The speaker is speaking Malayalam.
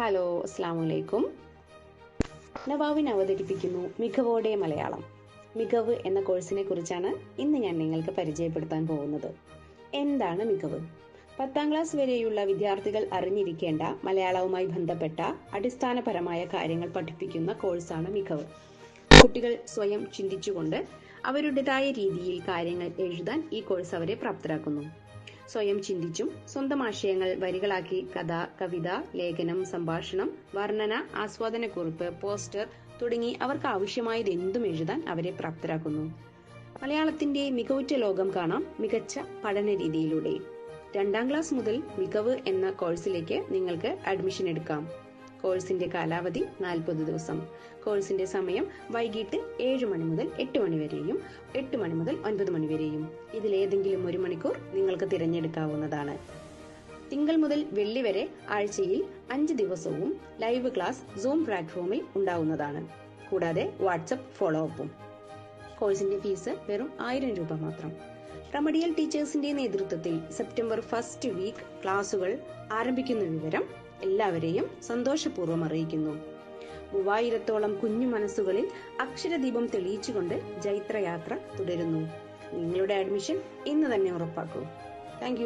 ഹലോ അസ്സാം വലൈക്കും നവാവിൻ അവതരിപ്പിക്കുന്നു മികവോടെ മലയാളം. മികവ് എന്ന കോഴ്സിനെ കുറിച്ചാണ് ഇന്ന് ഞാൻ നിങ്ങൾക്ക് പരിചയപ്പെടുത്താൻ പോകുന്നത്. എന്താണ് മികവ്? പത്താം ക്ലാസ് വരെയുള്ള വിദ്യാർത്ഥികൾ അറിഞ്ഞിരിക്കേണ്ട മലയാളവുമായി ബന്ധപ്പെട്ട അടിസ്ഥാനപരമായ കാര്യങ്ങൾ പഠിപ്പിക്കുന്ന കോഴ്സാണ് മികവ്. കുട്ടികൾ സ്വയം ചിന്തിച്ചുകൊണ്ട് അവരുടേതായ രീതിയിൽ കാര്യങ്ങൾ എഴുതാൻ ഈ കോഴ്സ് അവരെ പ്രാപ്തരാക്കുന്നു. സ്വയം ചിന്തിച്ചും സ്വന്തം ആശയങ്ങൾ വരികളാക്കി കഥ കവിത ലേഖനം സംഭാഷണം വർണന ആസ്വാദനക്കുറിപ്പ് പോസ്റ്റർ തുടങ്ങി അവർക്ക് ആവശ്യമായത് എന്തും എഴുതാൻ അവരെ പ്രാപ്തരാക്കുന്നു. മലയാളത്തിന്റെ മികവുറ്റ ലോകം കാണാം മികച്ച പഠന രീതിയിലൂടെ. രണ്ടാം ക്ലാസ് മുതൽ മികവ് എന്ന കോഴ്സിലേക്ക് നിങ്ങൾക്ക് അഡ്മിഷൻ എടുക്കാം. കോഴ്സിന്റെ കാലാവധി നാൽപ്പത് ദിവസം. കോഴ്സിന്റെ സമയം വൈകിട്ട് ഏഴ് മണി മുതൽ എട്ട് മണി വരെയും എട്ട് മണി മുതൽ ഒൻപത് മണി വരെയും. ഇതിലേതെങ്കിലും ഒരു മണിക്കൂർ നിങ്ങൾക്ക് തിരഞ്ഞെടുക്കാവുന്നതാണ്. തിങ്കൾ മുതൽ വെള്ളി വരെ ആഴ്ചയിൽ അഞ്ച് ദിവസവും ലൈവ് ക്ലാസ് സൂം പ്ലാറ്റ്ഫോമിൽ ഉണ്ടാവുന്നതാണ്. കൂടാതെ വാട്സപ്പ് ഫോളോ അപ്പും കോഴ്സിന്റെ ഫീസ് വെറും ആയിരം രൂപ മാത്രം. റമഡിയൽ ടീച്ചേഴ്സിന്റെ നേതൃത്വത്തിൽ സെപ്റ്റംബർ ഫസ്റ്റ് വീക്ക് ക്ലാസുകൾ ആരംഭിക്കുന്ന വിവരം എല്ലാവരെയും സന്തോഷപൂർവം അറിയിക്കുന്നു. മൂവായിരത്തോളം കുഞ്ഞു മനസ്സുകളിൽ അക്ഷരദീപം തെളിയിച്ചുകൊണ്ട് ജൈത്രയാത്ര തുടരുന്നു. നിങ്ങളുടെ അഡ്മിഷൻ ഇന്ന് തന്നെ ഉറപ്പാക്കൂ. താങ്ക്